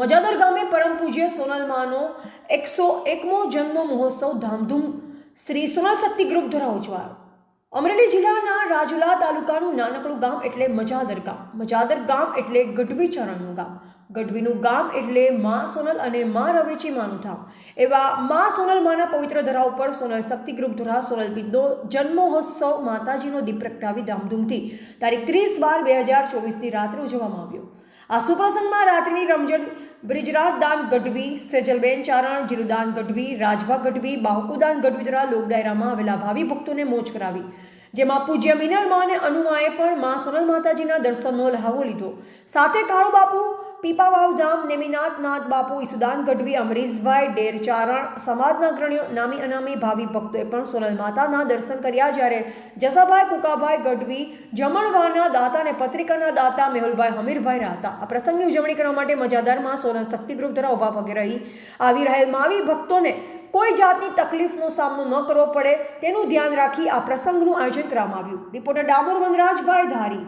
મજાદર ગામે પરમ પૂજ્ય સોનલમાનો એકસો એકમો જન્મ મહોત્સવ ધામધૂમ શ્રી સોનલ શક્તિ ગ્રુપ દ્વારા ઉજવાયો. અમરેલી જિલ્લાના રાજુલા તાલુકાનું નાનકડું ગામ એટલે મજાદર ગામ. મજાદર ગામ એટલે ગઢવી ચરણનું ગામ. ગઢવીનું ગામ એટલે મા સોનલ અને મા રવેચી માનું ધામ. એવા મા સોનલ માના પવિત્ર ધરા ઉપર સોનલ શક્તિ ગ્રુપ દ્વારા સોનલ બીજનો જન્મોત્સવ માતાજીનો દીપ પ્રગટાવી ધામધૂમથી તારીખ ત્રીસ બાર બે હજાર ચોવીસથી રાત્રે ઉજવવામાં આવ્યો. આ સુપ્રસંગમાં રાત્રિની રમઝટ, બ્રિજરાજ દાન ગઢવી, સેજલબેન ચારણ, જીરુદાન ગઢવી, રાજભા ગઢવી, બાહુકુદાન ગઢવી દ્વારા લોકડાયરામાં આવેલા ભાવિ ભક્તોને મોજ કરાવી. જેમાં પૂજ્ય મિનલ મા અને અનુમાએ પણ મા સોનલ માતાજીના દર્શનનો લહાવો લીધો. સાથે કાળુ બાપુ પીપાવાવ ધામ નેમિનાથ નાથ બાપુ ઈસુદાન ગઢવી અમરીશભાઈ ડેર ચારણ સમાજના અગ્રણીઓ નામી અનામી ભાવિ ભક્તોએ પણ સોનલ માતાના દર્શન કર્યા જ્યારે જસાભાઈ કુકાભાઈ ગઢવી, જમણવાના દાતા અને પત્રિકાના દાતા મેહુલભાઈ હમીરભાઈ રહ્યા આ પ્રસંગની ઉજવણી કરવા માટે મજાદારમાં સોનલ શક્તિ ગ્રુપ દ્વારા ઊભા પગે રહી. આવી રહેલ માવી ભક્તોને કોઈ જાતની તકલીફનો સામનો ન કરવો પડે તેનું ધ્યાન રાખી આ પ્રસંગનું આયોજન કરવામાં આવ્યું. રિપોર્ટર ડામોર વનરાજભાઈ ધારી.